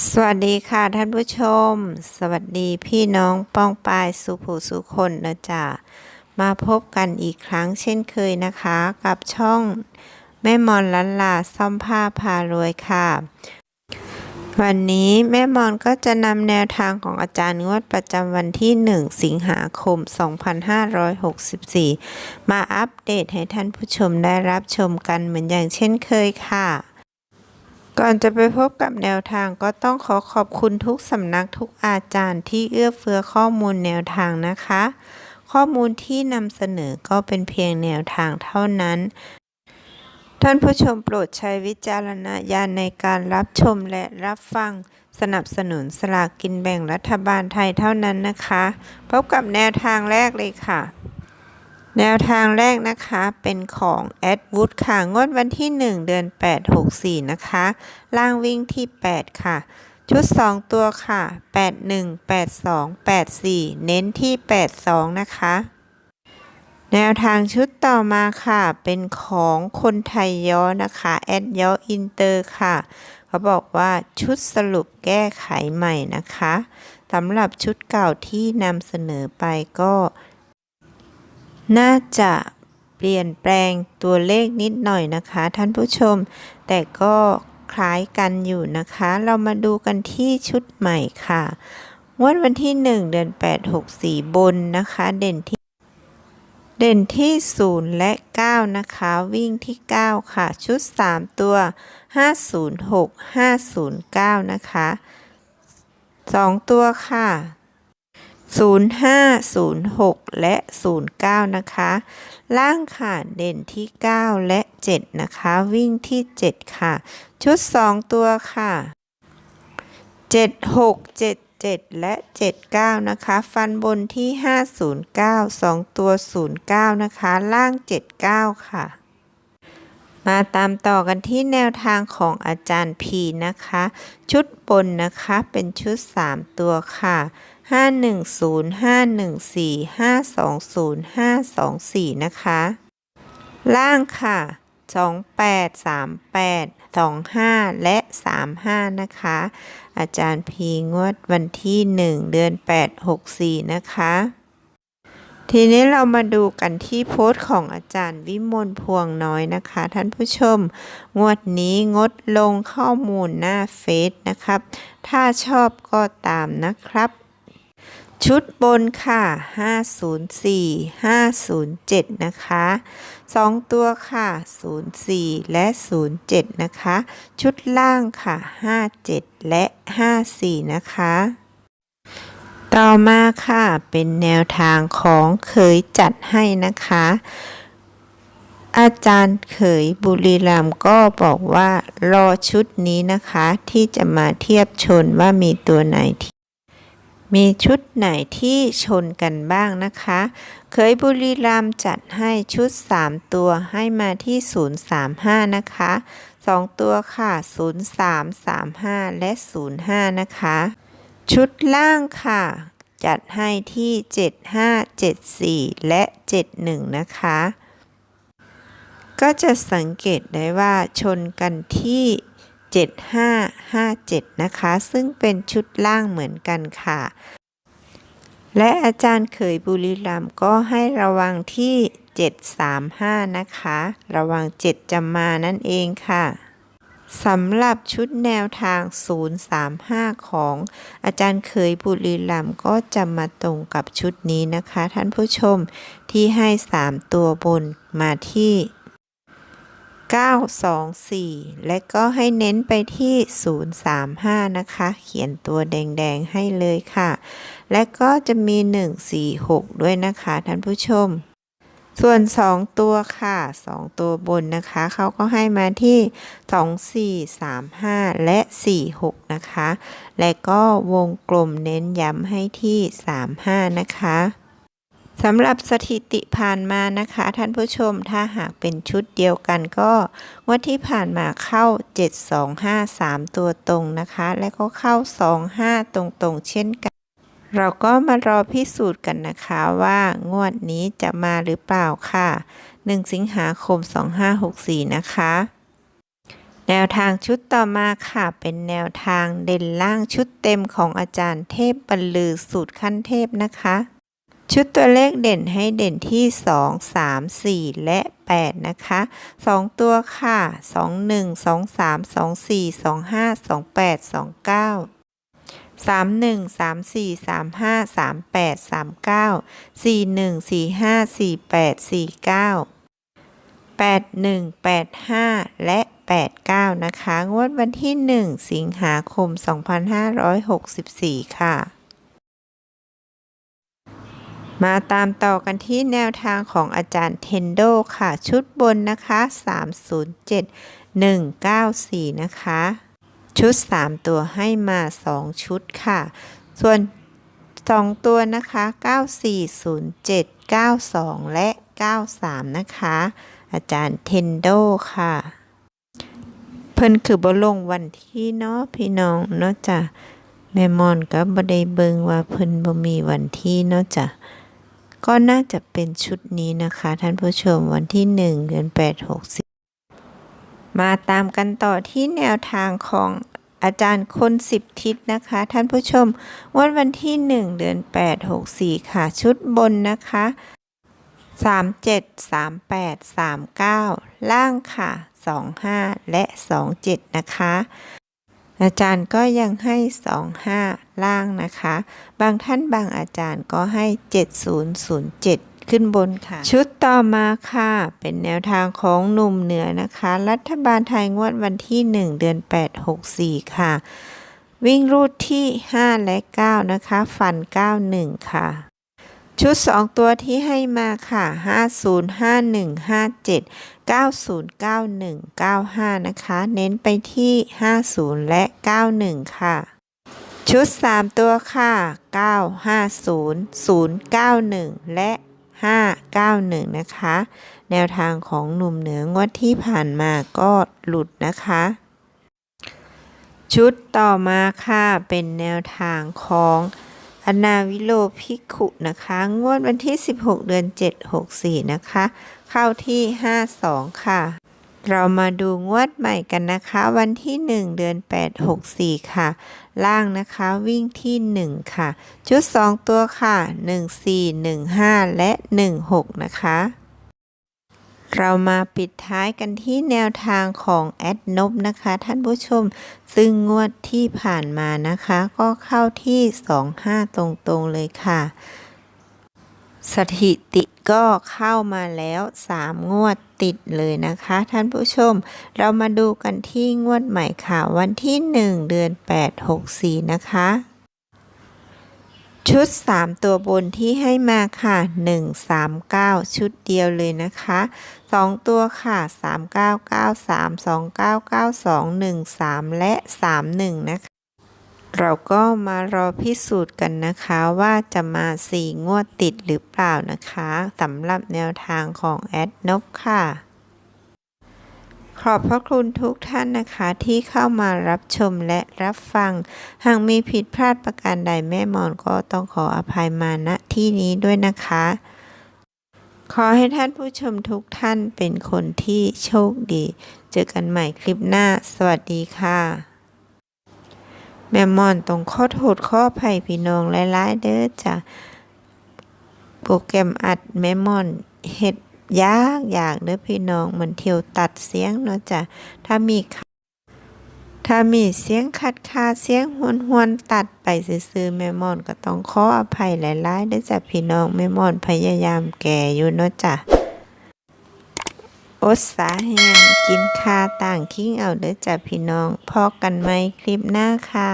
สวัสดีค่ะท่านผู้ชม สวัสดีพี่น้องป้องปายสุภูสุคนนะจ๊ะมาพบกันอีกครั้งเช่นเคยนะคะ กับช่อง แม่มอนลันลาซ่อมผ้าพารวยค่ะ วันนี้แม่มอนก็จะนำแนวทางของอาจารย์งวดประจำวันที่ 1 สิงหาคม 2564 มาอัปเดตให้ท่านผู้ชมได้รับชมกันเหมือนอย่างเช่นเคยค่ะ ก่อนจะไปพบกับแนวทางก็ต้องขอขอบคุณทุกสำนักทุกอาจารย์ที่เอื้อเฟื้อข้อมูลแนวทางนะคะ ข้อมูลที่นำเสนอก็เป็นเพียงแนวทางเท่านั้น ท่านผู้ชมโปรดใช้วิจารณญาณในการรับชมและรับฟังสนับสนุนสลากกินแบ่งรัฐบาลไทยเท่านั้นนะคะ พบกับแนวทางแรกเลยค่ะ แนวทางแรกนะคะเป็นของแอดวูดค่ะ งวดวันที่ 1 เดือน 8 64 นะคะ ล่างวิ่งที่ 8 ค่ะ ชุด 2 ตัวค่ะ 81 82 84 เน้นที่ 82 นะคะ แนวทางชุดต่อมาค่ะ เป็นของคนไทยย้อนะคะแอดย้ออินเตอร์ค่ะ เขาบอกว่าชุดสรุปแก้ไขใหม่นะคะสำหรับชุดเก่าที่นำเสนอไปก็ น่าจะเปลี่ยนแปลงตัวเลขนิดหน่อยนะคะ ท่านผู้ชม แต่ก็คล้ายกันอยู่นะคะ เรามาดูกันที่ชุดใหม่ค่ะงวดวันที่ 1 เดือน 8 64 บนนะคะ เด่นที่ เด่นที่ 0 และ 9 นะคะ วิ่งที่ 9 ค่ะ ชุด 3 ตัว 506 509 นะคะ 2 ตัวค่ะ 0506 และ 09 นะคะ ล่างค่ะเด่นที่ 9 และ 7 นะคะ วิ่งที่ 7 ค่ะ ชุด 2 ตัวค่ะ 76 77 และ 79 นะคะ ฟันบนที่ 509 2 ตัว 09 นะคะ ล่าง 79 ค่ะ มาตามต่อกันที่แนวทางของอาจารย์พีนะคะ ชุดบนนะคะ เป็นชุด 3 ตัวค่ะ 510 514 520 524 นะคะ ล่างค่ะ 28 38 25 และ 35 นะคะ อาจารย์พีงวดวันที่ 1 เดือน 8 64 นะคะ ทีนี้เรามาดูกันที่โพสต์ของอาจารย์วิมลพวงน้อยนะคะ ท่านผู้ชม งวดนี้งดลงข้อมูลหน้าเฟซนะครับ ถ้าชอบก็ตามนะครับ ชุดบนค่ะ 504 507 นะคะ 2 ตัวค่ะ 04 และ 07 นะคะ ชุดล่างค่ะ 57 และ 54 นะคะ ต่อมาค่ะเป็นแนวทางของเคยจัดให้นะคะ อาจารย์เขยบุรีรัมก็บอกว่ารอชุดนี้นะคะ ที่จะมาเทียบชนว่ามีตัวไหนที่ มีชุดไหนที่ชนกันบ้างนะคะ เคยบุรีรัมจัดให้ชุด 3 ตัวให้มาที่ 035 นะคะ 2 ตัวค่ะ 03 35 และ 05 นะคะ ชุดล่างค่ะ จัดให้ที่ 75 74 และ 71 นะคะ ก็จะสังเกตได้ว่าชนกันที่ 7557 นะคะ ซึ่งเป็นชุดล่างเหมือนกันค่ะ และอาจารย์เขยบุรีรัมย์ก็ให้ระวังที่ 735 นะคะ ระวัง 7จะมานั่นเองค่ะสำหรับชุดแนวทาง 035 ของอาจารย์เคยบุรีรัมย์ก็จะมาตรงกับชุดนี้นะคะ ท่านผู้ชมที่ให้ 3 ตัวบนมาที่ 924 และก็ให้เน้นไปที่ 035 นะคะ เขียนตัวแดงๆให้เลยค่ะ และก็จะมี 146 ด้วยนะคะท่านผู้ชม ส่วน 2 ตัวค่ะ 2 ตัวบนนะคะ เขาก็ให้มาที่ 24 35 และ 46 นะคะ และก็วงกลมเน้นย้ำให้ที่ 35 นะคะ สำหรับสถิติผ่านมานะคะ ท่านผู้ชมถ้าหากเป็นชุดเดียวกันก็งวันที่ผ่านมาเข้า 7253 ตัวตรงนะคะ และก็เข้า 25 ตรงๆ เช่นกัน เราก็มารอพิสูจน์กันนะคะว่างวดนี้จะมาหรือเปล่าค่ะ 1 สิงหาคม 2564 นะคะแนวทางชุดต่อมาค่ะ เป็นแนวทางเด่นล่างชุดเต็มของอาจารย์เทพบรรลือสูตรขั้นเทพนะคะ ชุดตัวเลขเด่นให้เด่นที่ 2 3 4 และ 8 นะคะ 2 ตัวค่ะ 2 1 2 3 2 4 2 5 2 8 2 9 3 1 3 4 3 5 3 8 3 9 4 1 4 5 4 8 4 9 8 1 8 5 และ 8 9 นะคะ งวดวันที่ 1 สิงหาคม 2564 ค่ะ มาตามต่อกันที่แนวทางของอาจารย์เทนโดค่ะ ชุดบนนะคะ 307 194 นะคะ ชุด 3 ตัวให้มา 2 ชุดค่ะ ส่วน 2 ตัวนะคะ 9407 92 และ 93 นะคะ อาจารย์เทนโดค่ะ เพิ่นคือบ่ลงวันที่เนาะพี่น้องเนาะจ้ะแม่มอนก็บ่ได้เบิงว่าเพิ่นบ่มีวันที่เนาะจ้ะ ก็น่าจะเป็นชุดนี้นะคะ ท่านผู้ชมวันที่ 1 เดือน8 60 มาตามกันต่อที่แนวทางของอาจารย์คนสิบทิศนะคะ ท่านผู้ชมวันวันที่ 1 เดือน 8 64 ค่ะ ชุดบนนะคะ 37 38 39 ล่างค่ะ 25 และ 27 นะคะ อาจารย์ก็ยังให้ 25 ล่างนะคะ บางท่านบางอาจารย์ก็ให้ 7007ขึ้นบนค่ะ ชุดต่อมาค่ะ เป็นแนวทางของหนุ่มเหนือนะคะ รัฐบาลไทยงวดวันที่ 1 เดือน 8 64 ค่ะ วิ่งรูดที่ 5 และ 9 นะคะ ฟัน 91 ค่ะ ชุด 2 ตัวที่ให้มาค่ะ 505157 909195 นะคะ เน้นไปที่ 50 และ 91 ค่ะ ชุด 3 ตัวค่ะ 950 091 และ 591 นะคะ แนวทางของหนุ่มเหนืองวดที่ผ่านมาก็หลุดนะคะ ชุดต่อมาค่ะ เป็นแนวทางของ อนาวิโลภิกขุนะคะ งวดวันที่ 16 เดือน 7 64 นะคะ เข้าที่ 52 ค่ะ เรามาดูงวดใหม่กันนะคะ วันที่ 1 เดือน 8 64 ค่ะ ล่างนะคะวิ่งที่ 1 ค่ะ ชุด 2 ตัวค่ะ 14 15 และ 16 นะคะ เรามาปิดท้ายกันที่แนวทางของแอดนบนะคะ ท่านผู้ชม ซึ่งงวดที่ผ่านมานะคะ ก็เข้าที่ 25 ตรงๆเลยค่ะ สถิติก็เข้ามาแล้ว 3 งวดติดเลยนะคะ ท่านผู้ชม เรามาดูกันที่งวดใหม่ค่ะ วันที่ 1 เดือน 8 64 นะคะ ชุด 3 ตัวบนที่ให้มาค่ะ 1 3 9 ชุดเดียวเลยนะคะ 2 ตัวค่ะ 3 9 9 3 2 9 9 2 1 3 และ 31 นะคะ เราก็มารอพิสูจน์กันนะคะว่าจะมา 4 งวดติดหรือเปล่านะคะสำหรับแนวทางของแอดนบค่ะ ขอบพระคุณทุกท่านนะคะที่เข้ามารับชมและรับฟัง หากมีผิดพลาดประการใดแม่มอนก็ต้องขออภัยมาณที่นี้ด้วยนะคะ ขอให้ท่านผู้ชมทุกท่านเป็นคนที่โชคดี เจอกันใหม่คลิปหน้า สวัสดีค่ะ แม่มอนต้องขอโทษขออภัยพี่น้องหลายๆเด้อจ้ะโปรแกรมอัดแม่มอนเฮ็ด ยากอยากเด้อพี่น้องมันเที่ยวตัดเสียงเนาะจ้ะถ้ามีขัดถ้ามีเสียงคัดคาเสียงหวนหวนๆตัดไปซื่อๆแม่มอนก็ต้องขออภัยหลายๆเด้อจ้ะพี่น้องแม่มอนพยายามแก่อยู่เนาะจ้ะอดสาแหงกินคาต่างคิงเอาเด้อจ้ะพี่น้องพอกันไหมคลิปหน้าค่ะ